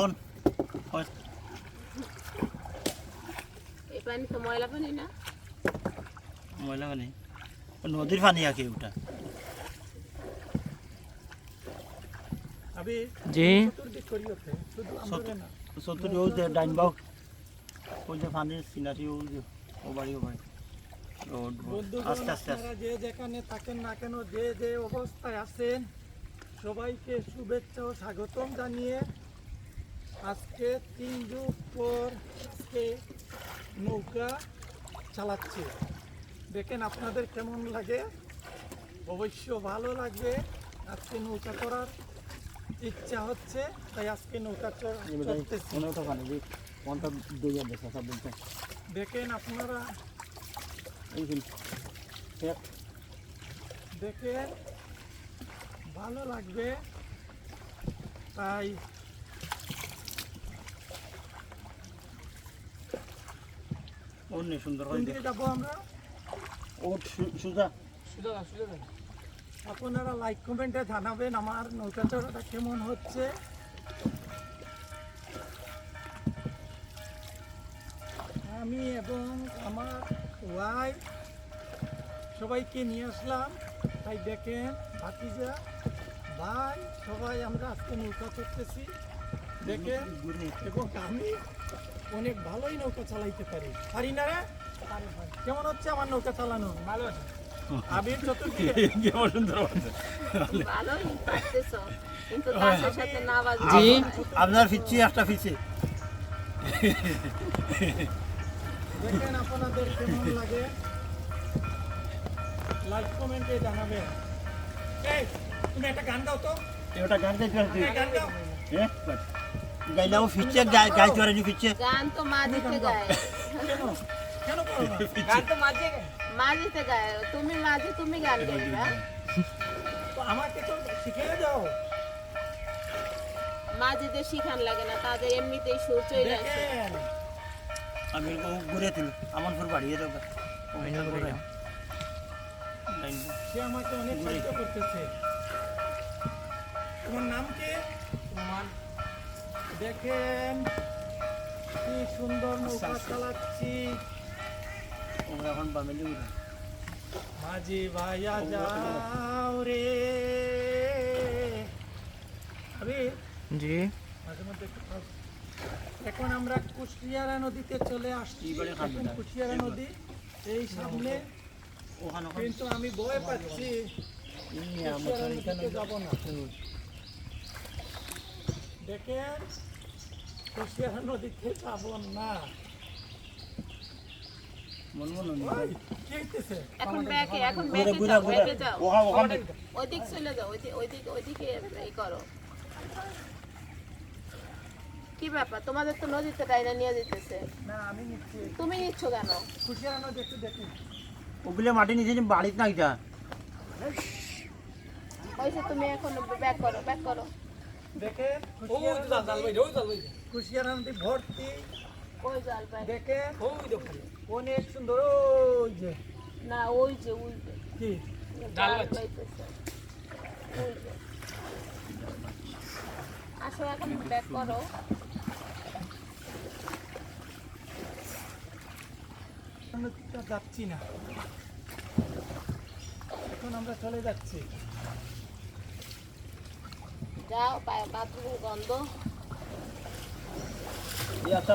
কোন কোন? এই পানি তো ময়লা পানি না? ময়লা পানি। নদীর পানি আঁকে ওটা জি। ওই যে ডাইন বাউ ওই যে পানির সিনারি ওই যে ও বাড়ি ও বাড়ি আস্তে আস্তে যে যেখানে থাকেন না কেন যে যে অবস্থায় আছেন সবাইকে শুভেচ্ছা ও স্বাগতম জানিয়ে আজকে তিন যুগ পর আজকে নৌকা চালাচ্ছি। দেখেন আপনাদের কেমন লাগে? অবশ্য ভালো লাগবে। আজকে নৌকা করার ইচ্ছা হচ্ছে, তাই আজকে নৌকা দেখেন আপনারা এই কিন্তু দেখে ভালো লাগবে। তাই নেই সুন্দর দিকে যাব আমরা? ওর সু- সুজা। আপনারা লাইক কমেন্টে জানাবেন আমার নৌকা চড়াটা কেমন হচ্ছে। আমি এবং আমার ওয়াইফ সবাইকে নিয়ে আসলাম। তাই দেখেন ভাতিজা ভাই সবাই আমরা আজকে নৌকা চড়তেছি। দেখেন এবং আমি অনেক ভালোই নৌকা চালাইতে পারি। পারি না রে? কেমন হচ্ছে আমার নৌকা চালানো? ভালো আছে। আবির চতুর্দিকে। কেমন সুন্দর হচ্ছে ভালোই কিন্তু গাছের সাথে না জি। আপনার ফিরছি একটা ফিরছে। দেখেন আপনাদের কেমন লাগে? লাইক কমেন্টে জানাবেন। এই তুমি একটা গান গাও তো। ওটা গান গাইতে গান গাও হ্যাঁ গাইলে ও ফিরছে গাই গাই চড়ানি ফিরছে। গান তো মা দিতে গায় কেন কেন করো মাঝিতে গায়। তুমি মাঝি তুমি গান গাইবা আমাকে তো শিখিয়ে দাও। মাঝিদের শিখান লাগে না তাদের এমনিতেই সুর চলে আসে আমি ঘুরে তুল আমার ফুল বাড়িয়ে দেবো। সে আমাকে অনেক সাহায্য করতেছে। তোমার নাম কি? দেখেন কি সুন্দর নৌকা চালাচ্ছি। এখন বামেলি মাঝি ভাইয়া যাও রে। আরে জি। মাঝে মধ্যে একটু এখন আমরা কুশিয়ারা নদীতে চলে আসছি। এখন কুশিয়ারা নদী এই সামনে। ওখানে ওখানে কিন্তু আমি ভয় পাচ্ছি। কুশিয়ারা নদীতে যাব না। দেখেন কুশিয়ারা নদীতে যাব না মন মন কি এখন ব্যাকে এখন ব্যাকে যাও ঘুরে। ব্যাকে যাও। ওখানে ওখানে ওইদিক চলে যাও ওইদিকে ওইদিকে ওইদিকে এই করো। কি ব্যাপার? তোমাদের তো নদীতে টাইনা নিয়ে যেতেছে। না আমি নিচ্ছি। তুমি নিচ্ছ কেন? কুশিয়ারা নদী একটু দেখি। ওগুলো মাটি নিচে বাড়িতে না এটা হয়েছে তুমি এখন ব্যাক করো ব্যাক করো। দেখেন কুশিয়ারা নদী ভর্তি। ওই জল পাই দেখেন অনেক সুন্দর ওই যে। না ওই যে ওই কি? আসো এখন ব্যাক করো। যাচ্ছি না। এখন আমরা চলে যাচ্ছি। যাও বাথরুমের গন্ধ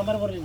আমার বলে